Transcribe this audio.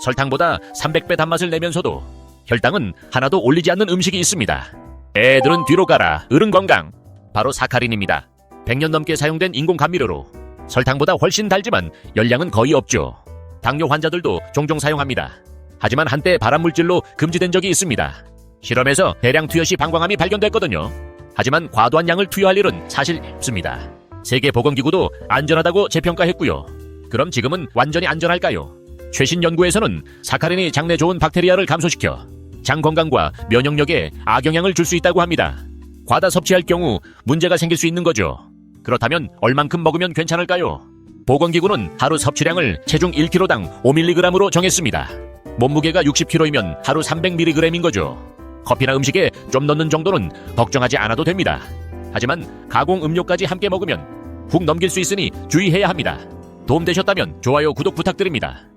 설탕보다 300배 단맛을 내면서도 혈당은 하나도 올리지 않는 음식이 있습니다. 애들은 뒤로 가라. 어른 건강. 바로 사카린입니다. 100년 넘게 사용된 인공 감미료로 설탕보다 훨씬 달지만 열량은 거의 없죠. 당뇨 환자들도 종종 사용합니다. 하지만 한때 발암물질로 금지된 적이 있습니다. 실험에서 대량 투여 시 방광암이 발견됐거든요. 하지만 과도한 양을 투여할 일은 사실 없습니다. 세계보건기구도 안전하다고 재평가했고요. 그럼 지금은 완전히 안전할까요? 최신 연구에서는 사카린이 장내 좋은 박테리아를 감소시켜 장 건강과 면역력에 악영향을 줄 수 있다고 합니다. 과다 섭취할 경우 문제가 생길 수 있는 거죠. 그렇다면 얼만큼 먹으면 괜찮을까요? 보건기구는 하루 섭취량을 체중 1kg당 5mg으로 정했습니다. 몸무게가 60kg이면 하루 300mg인 거죠. 커피나 음식에 좀 넣는 정도는 걱정하지 않아도 됩니다. 하지만 가공 음료까지 함께 먹으면 훅 넘길 수 있으니 주의해야 합니다. 도움되셨다면 좋아요, 구독 부탁드립니다.